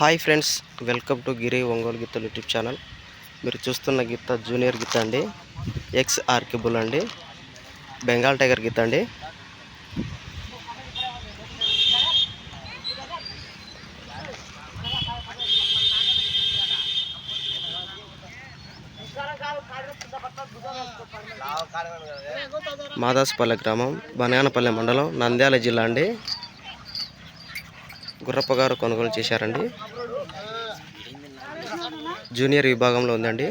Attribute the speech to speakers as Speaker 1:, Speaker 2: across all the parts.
Speaker 1: Hi friends welcome to Giri Ongole గీతలు YouTube channel. మీరు చూస్తున్న గీత జూనియర్ గీత అండి ఎక్స్ ఆర్కిబుల్ అండి బెంగాల్ టైగర్ గీత అండి. మాదాసుపల్లె గ్రామం బనయానపల్లె మండలం నంద్యాల జిల్లా అండి. గుర్రప్ప గారు కొనుగోలు చేశారండి. జూనియర్ విభాగంలో ఉందండి.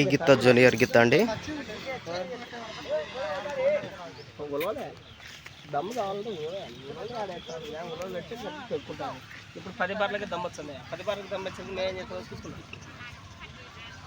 Speaker 1: ఈ గిత్త జూనియర్ గిత్త అండి.
Speaker 2: దమ్ము కావాలంటే ఉలవలు ఆడేస్తాను ఉలవలు పెట్టి పెట్టుకుంటాను ఇప్పుడు పది బార్లకి దమ్ము వచ్చింది. పది బార్లకి దమ్ము వచ్చింది. మేము చూసుకుంటాం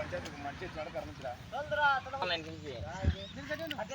Speaker 2: పంచాయతీకి మంచి చూడక అనిపించరా అదే